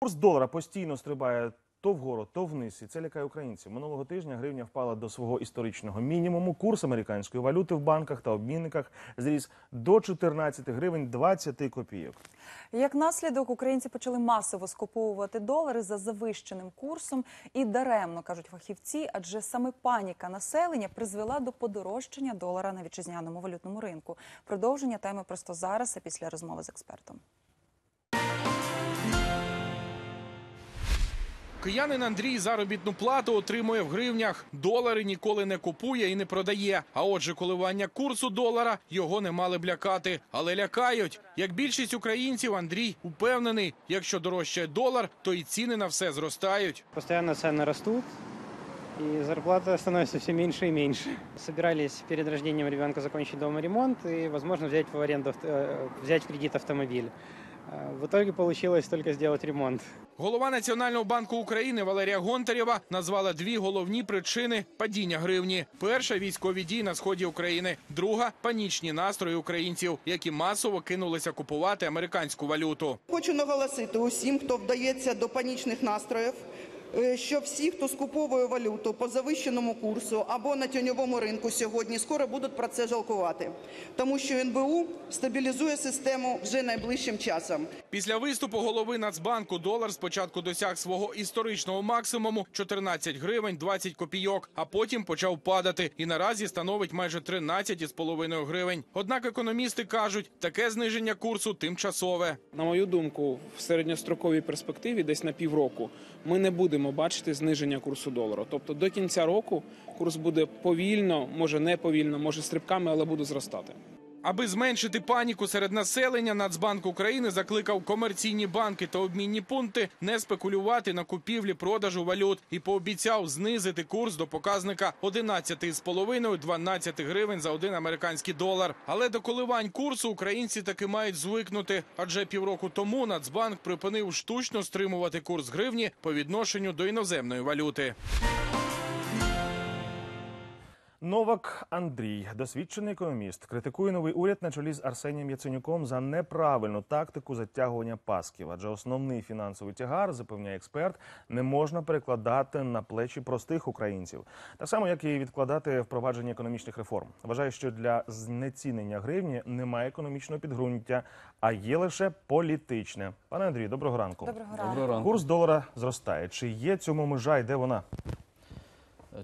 Курс долара постійно стрибає то вгору, то вниз, і це лякає українців. Минулого тижня гривня впала до свого історичного мінімуму. Курс американської валюти в банках та обмінниках зріс до 14 гривень 20 копійок. Як наслідок, українці почали масово скуповувати долари за завищеним курсом і даремно кажуть фахівці, адже саме паніка населення призвела до подорожчання долара на вітчизняному валютному ринку. Продовження теми просто зараз, а після розмови з експертом. Киянин Андрій заробітну плату отримує в гривнях. Долари ніколи не купує і не продає. А отже, коливання курсу долара його не мали б лякати. Але лякають. Як більшість українців, Андрій упевнений, якщо дорожчає долар, то і ціни на все зростають. Постоянно цены растут, и зарплата становится все меньше и меньше. Собирались перед рождением ребенка закончить дома ремонт и, возможно, взять в аренду, э, взять в кредит автомобиль. Э, В итоге получилось только сделать ремонт. Голова Національного банку України Валерія Гонтарєва назвала дві головні причини падіння гривні: перша військові дії на сході України, друга панічні настрої українців, які масово кинулися купувати американську валюту. Хочу наголосити усім, хто вдається до панічних настроїв, е, що всі, хто скуповує валюту по завищеному курсу або на тіньовому ринку сьогодні, скоро будуть про це жалкувати, тому що НБУ стабілізує систему вже найближчим часом. Після виступу голови Нацбанку долар спочатку досяг свого історичного максимуму 14 гривень 20 копійок, а потім почав падати і наразі становить майже 13,5 гривень. Однак економісти кажуть, таке зниження курсу тимчасове. На мою думку, в середньостроковій перспективі, десь на півроку, ми не будемо бачити зниження курсу долару. Тобто до кінця року курс буде повільно, може не повільно, може стрибками, але буде зростати. Аби зменшити паніку серед населення, Нацбанк України закликав комерційні банки та обмінні пункти не спекулювати на купівлі продажу валют і пообіцяв знизити курс до показника 11,5-12 гривень за один американський долар. Але до коливань курсу українці таки мають звикнути, адже півроку тому Нацбанк припинив штучно стримувати курс гривні по відношенню до іноземної валюти. Новак Андрій, досвідчений економіст, критикує новий уряд на чолі з Арсенієм Яценюком за неправильну тактику затягування пасків. Адже основний фінансовий тягар, запевняє експерт, не можна перекладати на плечі простих українців, так само як і відкладати впровадження економічних реформ. Вважає, що для знецінення гривні немає економічного підґрунтя, а є лише політичне. Пане Андрію, доброго ранку. Доброго ранку. Курс долара зростає. Чи є цьому межа і де вона?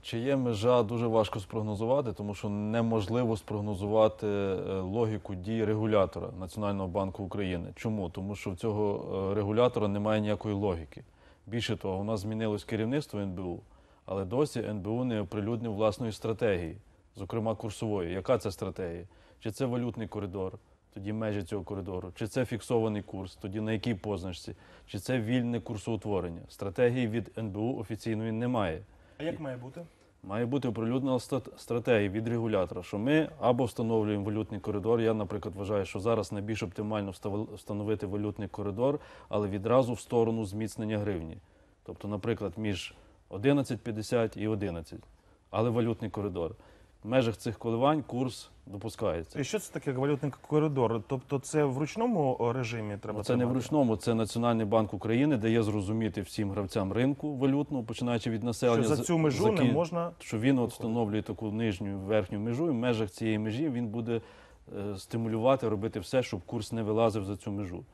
Чи є межа дуже важко спрогнозувати, тому що неможливо спрогнозувати е, логіку дій регулятора Національного банку України. Чому? Тому що в цього е, регулятора немає ніякої логіки. Більше того, у нас змінилось керівництво НБУ, але досі НБУ не оприлюднив власної стратегії, зокрема курсової. Яка це стратегія? Чи це валютний коридор? Тоді межі цього коридору, чи це фіксований курс, тоді на якій позначці, чи це вільне курсоутворення. Стратегії від НБУ офіційної немає. А як має бути? Має бути оприлюднена стратегія від регулятора, що ми або встановлюємо валютний коридор. Я, наприклад, вважаю, що зараз найбільш оптимально встановити валютний коридор, але відразу в сторону зміцнення гривні. Тобто, наприклад, між 11,50 і 11, але валютний коридор. В межах цих коливань курс допускається. І що це таке валютний коридор? Тобто це в ручному режимі треба Це не в ручному, це Національний банк України дає зрозуміти всім гравцям ринку валютного, починаючи від населення. Що за цю межу не закін- можна що він от встановлює таку нижню верхню межу, і в межах цієї межі він буде е, стимулювати, робити все, щоб курс не вилазив за цю межу.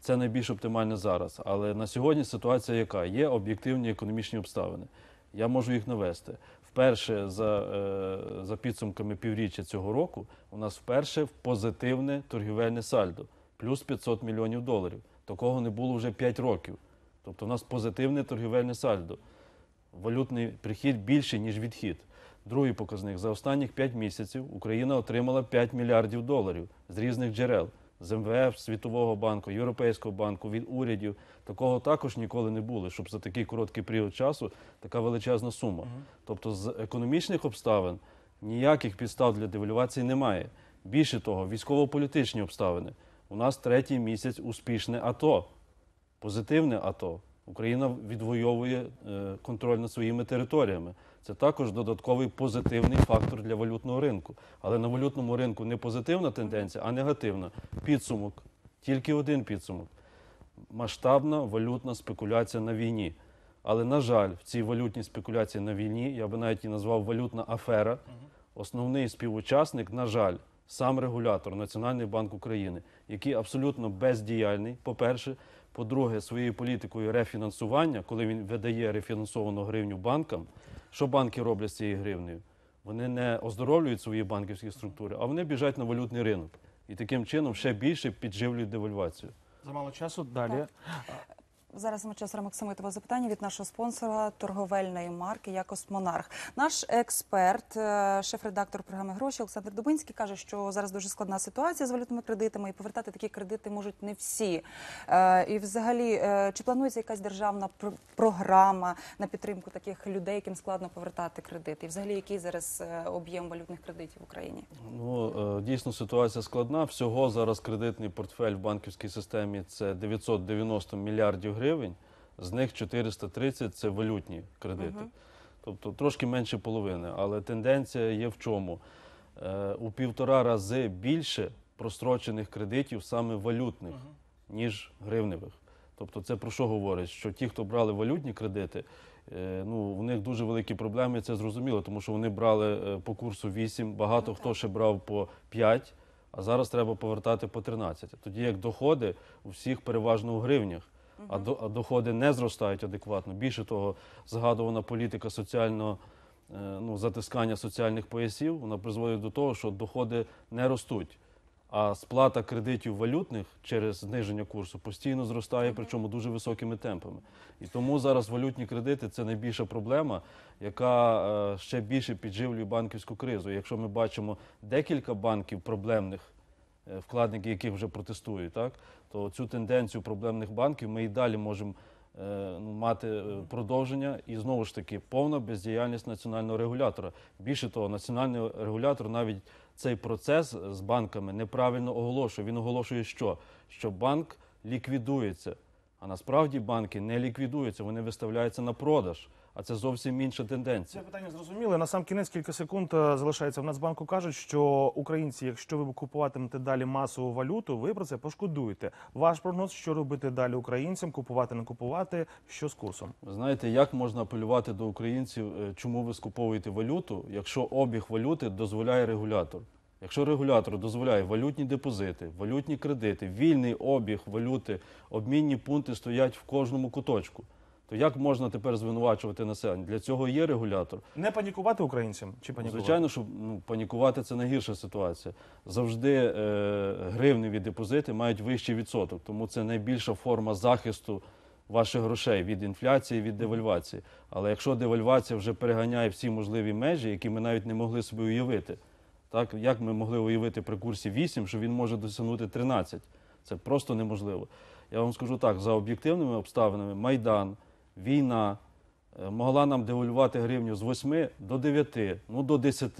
Це найбільш оптимально зараз. Але на сьогодні ситуація яка? Є об'єктивні економічні обставини. Я можу їх навести. Вперше за, е, за підсумками півріччя цього року у нас вперше позитивне торгівельне сальдо, плюс 500 мільйонів доларів. Такого не було вже 5 років. Тобто у нас позитивне торгівельне сальдо валютний прихід більший, ніж відхід. Другий показник за останніх 5 місяців Україна отримала 5 мільярдів доларів з різних джерел з МВФ, Світового банку, Європейського банку, від урядів. Такого також ніколи не було, щоб за такий короткий період часу така величезна сума. Тобто, з економічних обставин ніяких підстав для девальвації немає. Більше того, військово-політичні обставини. У нас третій місяць успішне АТО позитивне АТО. Україна відвоює е, контроль над своїми територіями. Це також додатковий позитивний фактор для валютного ринку. Але на валютному ринку не позитивна тенденція, а негативна. Підсумок. Тільки один підсумок. масштабна валютна спекуляція на війні. Але, на жаль, в цій валютній спекуляції на війні, я би навіть її назвав валютна афера, основний співучасник, на жаль, сам регулятор Національний банк України, який абсолютно бездіяльний, по-перше. По-друге, своєю політикою рефінансування, коли він видає рефінансовану гривню банкам, що банки роблять з цією гривнею? Вони не оздоровлюють свої банківські структури, а вони біжать на валютний ринок. І таким чином ще більше підживлюють девальвацію. Замало часу. Далі. Зараз ми час Максимитова запитання від нашого спонсора торговельної марки Якост Монарх. Наш експерт, е, шеф-редактор програми гроші Олександр Дубинський каже, що зараз дуже складна ситуація з валютними кредитами, і повертати такі кредити можуть не всі. Е, І, взагалі, е, чи планується якась державна пр- програма на підтримку таких людей, яким складно повертати кредити? І взагалі, який зараз об'єм валютних кредитів в Україні? Ну дійсно ситуація складна. Всього зараз кредитний портфель в банківській системі це 990 мільярдів гривень. З них 430 – це валютні кредити. Тобто трошки менше половини. Але тенденція є в чому? Е, У півтора рази більше прострочених кредитів саме валютних, ніж гривневих. Тобто це про що говорить? Що ті, хто брали валютні кредити, е, ну, у них дуже великі проблеми, це зрозуміло, тому що вони брали е, по курсу 8, багато хто ще брав по 5, а зараз треба повертати по 13. Тоді як доходи у всіх переважно у гривнях, а, до, а доходи не зростають адекватно. Більше того, згадувана політика соціального е, ну, затискання соціальних поясів, вона призводить до того, що доходи не ростуть. А сплата кредитів валютних через зниження курсу постійно зростає, причому дуже високими темпами. І тому зараз валютні кредити це найбільша проблема, яка е, ще більше підживлює банківську кризу. Якщо ми бачимо декілька банків проблемних, вкладники яких вже протестують, так то цю тенденцію проблемних банків ми і далі можемо е, мати е, продовження і знову ж таки повна бездіяльність національного регулятора. Більше того, національний регулятор навіть цей процес з банками неправильно оголошує. Він оголошує, що? Що банк ліквідується. А насправді банки не ліквідуються, вони виставляються на продаж. А це зовсім інша тенденція. Це питання зрозуміле. На сам кінець кілька секунд е, залишається. В Нацбанку кажуть, що українці, якщо ви купуватимете далі масову валюту, ви про це пошкодуєте. Ваш прогноз, що робити далі українцям, купувати, не купувати, що з курсом? Ви знаєте, як можна апелювати до українців, е, чому ви скуповуєте валюту, якщо обіг валюти дозволяє регулятор? Якщо регулятор дозволяє валютні депозити, валютні кредити, вільний обіг валюти, обмінні пункти стоять в кожному куточку, то як можна тепер звинувачувати населення? Для цього є регулятор. Не панікувати українцям чи панікувати? Звичайно, що ну, панікувати це найгірша ситуація. Завжди е, гривневі депозити мають вищий відсоток, тому це найбільша форма захисту ваших грошей від інфляції, від девальвації. Але якщо девальвація вже переганяє всі можливі межі, які ми навіть не могли собі уявити, так як ми могли уявити при курсі 8, що він може досягнути 13, це просто неможливо. Я вам скажу так: за об'єктивними обставинами, майдан, війна е, могла нам девальвувати гривню з 8 до 9, ну до 10.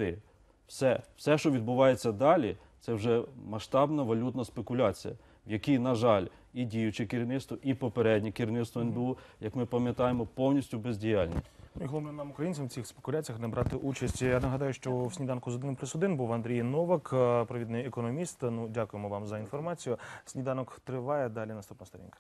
Все, все, що відбувається далі, це вже масштабна валютна спекуляція, в якій, на жаль, і діюче керівництво, і попереднє керівництво НБУ, як ми пам'ятаємо, повністю бездіяльні. Ну, і головне нам українцям в цих спекуляціях не брати участь. Я нагадаю, що в сніданку з 1 плюс 1 був Андрій Новак, е, провідний економіст. Ну, дякуємо вам за інформацію. Сніданок триває. Далі наступна сторінка.